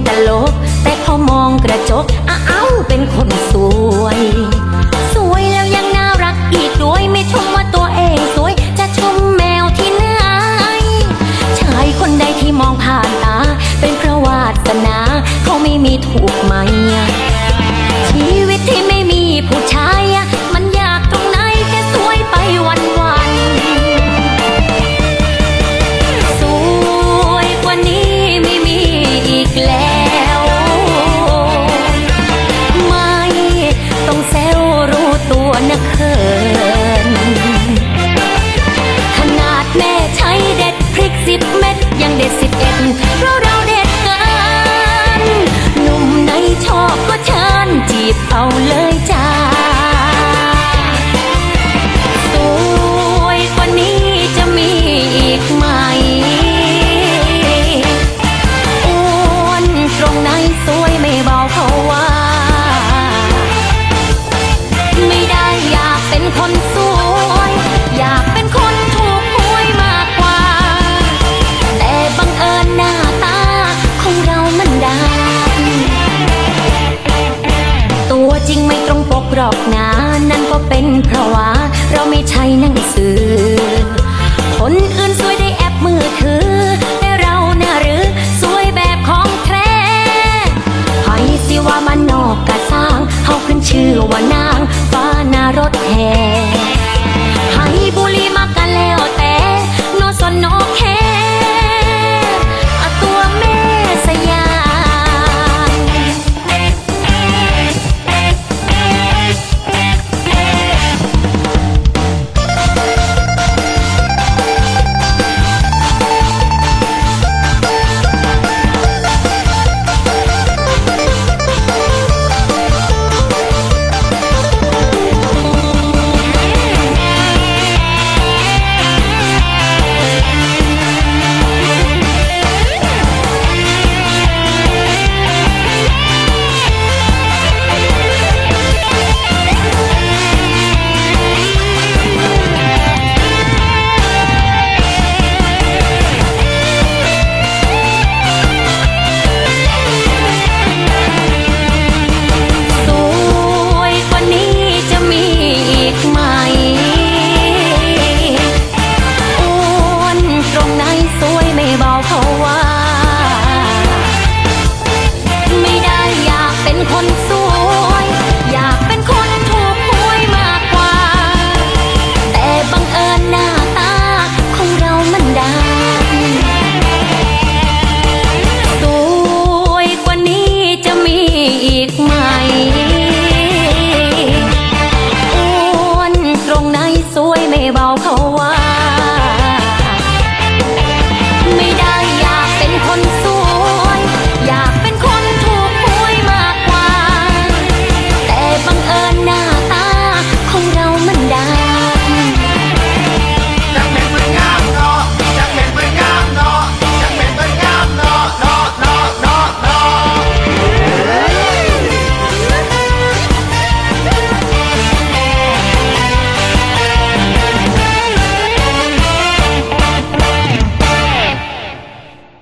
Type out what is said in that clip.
calor เรา อกนานั่นก็เป็นเพราะว่า เราไม่ใช่นังสือ คนอื่นสวยได้แอปมือถือ แต่เราเนี่ยหรือสวยแบบของแท้ไผสิว่ามันนอกกะสร้างเฮาขึ้นชื่อว่านา